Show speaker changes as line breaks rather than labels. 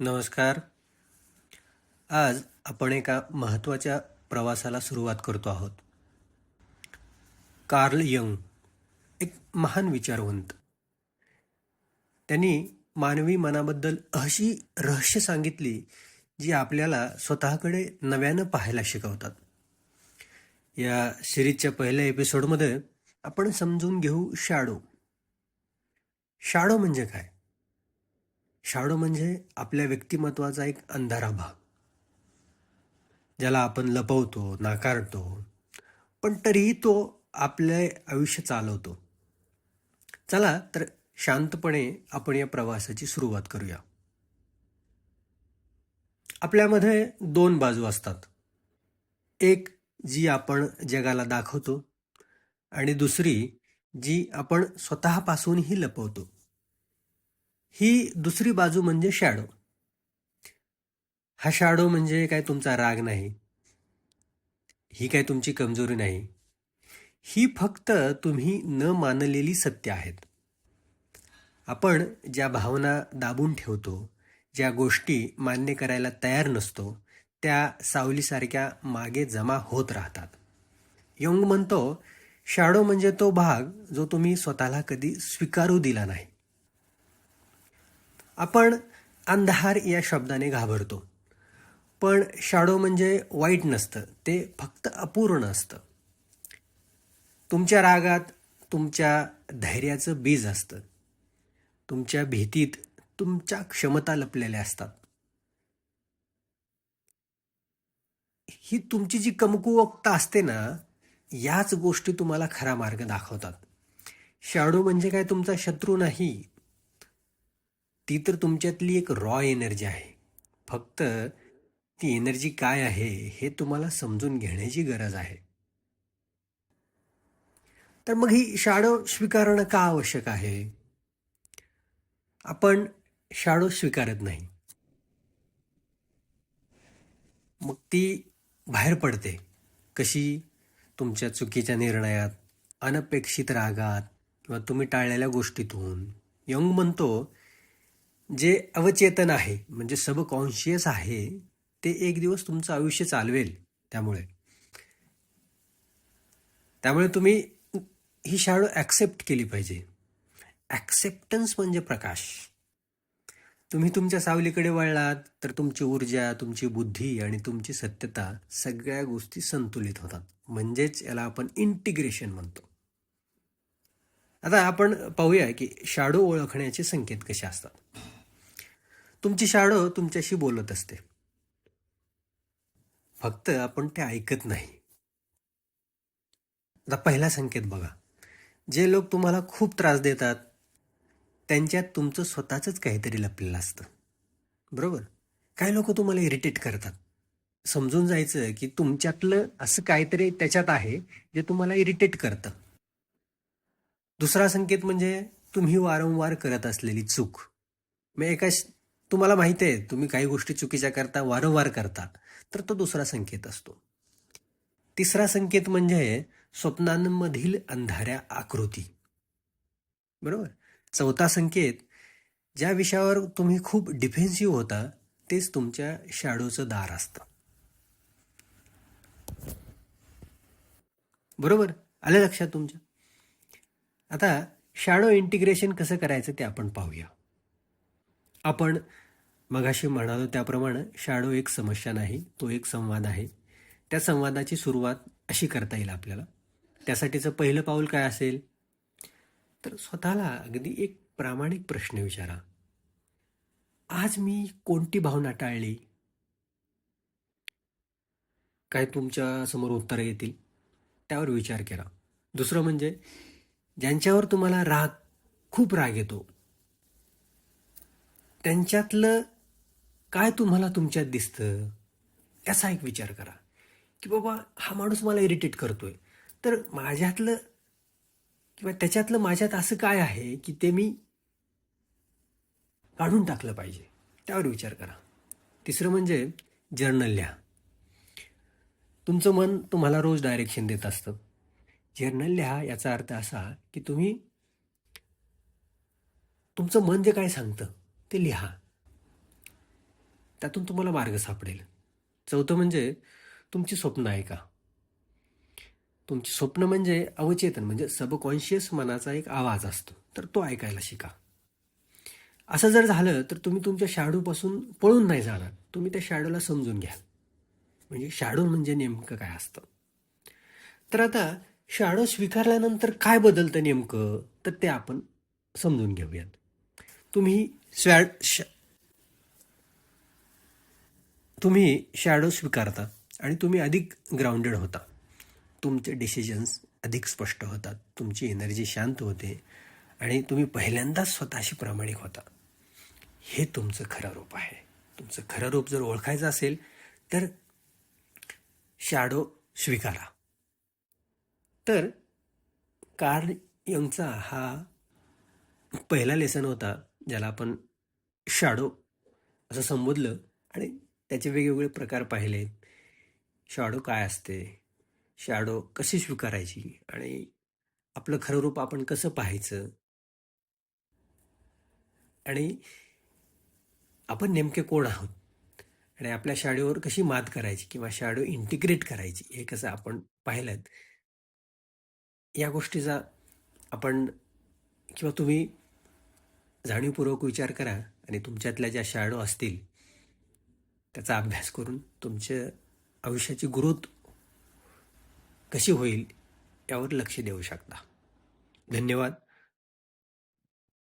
नमस्कार. आज आपण एका महत्त्वाच्या प्रवासाला सुरुवात करतो आहोत. कार्ल यंग एक महान विचारवंत. त्यांनी मानवी मनाबद्दल अशी रहस्य सांगितली जी आपल्याला स्वतःकडे नव्यानं पाहायला शिकवतात. या सिरीजच्या पहिल्या एपिसोडमध्ये आपण समजून घेऊ शाडो. शाडो म्हणजे काय? शाडो म्हणजे आपल्या व्यक्तिमत्वाचा एक अंधारा भाग ज्याला आपण लपवतो नाकारतो पण तरीही तो आपले आयुष्य चालवतो. चला तर शांतपणे आपण या प्रवासाची सुरुवात करूया. आपल्यामध्ये दोन बाजू असतात. एक जी आपण जगाला दाखवतो आणि दुसरी जी आपण स्वतःपासूनही लपवतो. ही दुसरी बाजू म्हणजे शॅडो हा शॅडो म्हणजे काय तुमचा राग नाही. ही काय तुमची कमजोरी नाही. ही फक्त तुम्ही न मानलेली सत्य आहेत. आपण ज्या भावना दाबून ठेवतो ज्या गोष्टी मान्य करायला तयार नसतो त्या सावलीसारख्या मागे जमा होत राहतात. यंग म्हणतो शॅडो म्हणजे तो भाग जो तुम्ही स्वतःला कधी स्वीकारू दिला नाही. आपण अंधार या शब्दाने घाबरतो. पण शाडो म्हणजे वाईट नसतं ते फक्त अपूर्ण असतं. तुमच्या रागात तुमच्या धैर्याचं बीज असतं. तुमच्या भीतीत तुमच्या क्षमता लपलेल्या असतात. ही तुमची जी कमकुवक्ता असते ना याच गोष्टी तुम्हाला खरा मार्ग दाखवतात. शाडो म्हणजे काय तुमचा शत्रू नाही ती तर तुमच्यातली एक रॉ एनर्जी आहे. फक्त ती एनर्जी काय आहे हे तुम्हाला समजून घेण्याची गरज आहे. तर मग ही शाडो स्वीकारणं का आवश्यक आहे? आपण शाडो स्वीकारत नाही. मग ती बाहेर पडते. कशी? तुमच्या चुकीच्या निर्णयात अनपेक्षित रागात किंवा तुम्ही टाळलेल्या गोष्टीतून. यंग म्हणतो जे अवचेतन आहे म्हणजे सबकॉन्शियस आहे ते एक दिवस तुमचं आयुष्य चालवेल त्यामुळे. त्यामुळे तुम्ही ही शाळू ॲक्सेप्ट केली पाहिजे. ॲक्सेप्टन्स म्हणजे प्रकाश. तुम्ही तुमच्या सावलीकडे वळलात तर तुमची ऊर्जा तुमची बुद्धी आणि तुमची सत्यता सगळ्या गोष्टी संतुलित होतात. म्हणजेच याला आपण इंटिग्रेशन म्हणतो. आता आपण पाहूया की शाडू ओळखण्याचे संकेत कसे असतात. तुमची शाडो तुमच्याशी बोलत असते. फक्त आपण ते ऐकत नाही. आता पहिला संकेत बघा. जे लोक तुम्हाला खूप त्रास देतात त्यांच्यात तुमचं स्वतःचंच काहीतरी लपलेलं असतं. बरोबर? काही लोक तुम्हाला इरिटेट करतात. समजून जायचं की तुमच्यातलं असं काहीतरी त्याच्यात आहे जे तुम्हाला इरिटेट करतं. दुसरा संकेत म्हणजे तुम्ही वारंवार करत असलेली चूक. मग एका तुम्हाला माहिती आहे तुम्ही काही गोष्टी चुकीच्या करता वारंवार करता तर तो दुसरा संकेत असतो. तिसरा संकेत म्हणजे स्वप्नांमधील अंधाऱ्या आकृती. बरोबर? चौथा संकेत ज्या विषयावर तुम्ही खूप डिफेन्सिव्ह होता तेच तुमच्या शॅडोचं दार असतं. बरोबर? आलं लक्षात तुमच्या? आता शॅडो इंटिग्रेशन कसं करायचं ते आपण पाहूया. आपण मगाशी म्हणालो त्याप्रमाणे शॅडो एक समस्या नाही तो एक संवाद आहे. त्या संवादाची सुरुवात अशी करता येईल आपल्याला. त्यासाठीचं पहिलं पाऊल काय असेल? तर स्वतःला अगदी एक प्रामाणिक प्रश्न विचारा. आज मी कोणती भावना टाळली? काय तुमच्यासमोर उत्तरं येतील? त्यावर विचार करा. दुसरं म्हणजे ज्यांच्यावर तुम्हाला राग खूप राग येतो त्यांच्यातलं काय तुम्हाला तुमच्यात दिसतं? याचा एक विचार करा. की बाबा हा माणूस मला इरिटेट करतोय. तर माझ्यातलं किंवा त्याच्यातलं माझ्यात असं काय आहे की ते मी काढून टाकलं पाहिजे? त्यावर विचार करा. तिसरं म्हणजे जर्नल लिहा. तुमचं मन तुम्हाला रोज डायरेक्शन देत असतं. जर्नल लिहा याचा अर्थ असा की तुम्ही तुमचं मन जे काय सांगतं ते लिहा. त्यातून तुम्हाला मार्ग सापडेल. चौथं म्हणजे तुमची स्वप्न ऐका. तुमची स्वप्न म्हणजे अवचेतन म्हणजे सबकॉन्शियस मनाचा एक आवाज असतो तर तो ऐकायला शिका. असं जर झालं तर तुम्ही तुमच्या शाडूपासून पळून नाही जाणार. तुम्ही त्या शाडूला समजून घ्याल म्हणजे शाडू म्हणजे नेमकं काय असतं? तर आता शाडू स्वीकारल्यानंतर काय बदलतं नेमकं? तर ते आपण समजून घेऊयात. तुम्ही स्वॅड श तुम्ही शॅडो स्वीकारता आणि तुम्ही अधिक ग्राउंडेड होता. तुमचे डिसिजन्स अधिक स्पष्ट होतात. तुमची एनर्जी शांत होते आणि तुम्ही पहिल्यांदाच स्वतःशी प्रामाणिक होता. हे तुमचं खरं रूप आहे. तुमचं खरं रूप जर ओळखायचं असेल तर शॅडो स्वीकारा. तर कार्ल यंगचा हा पहिला लेसन होता. ज्याला आपण शाडो असं संबोधलं आणि त्याचे वेगवेगळे प्रकार पाहिले. शाडो काय असते? शाडो कशी स्वीकारायची? आणि आपलं खरं रूप आपण कसं पाहायचं? आणि आपण नेमके कोण आहोत? आणि आपल्या शाडोवर कशी मात करायची किंवा शाडो इंटिग्रेट करायची हे कसं आपण पाहिलं या गोष्टीचा आपण किंवा तुम्ही जाणीवपूर्वक विचार करा आणि तुमच्यातल्या ज्या शाडो असतील त्याचा अभ्यास करून तुमच्या आयुष्याची ग्रोथ कशी होईल यावर लक्ष देऊ शकता. धन्यवाद.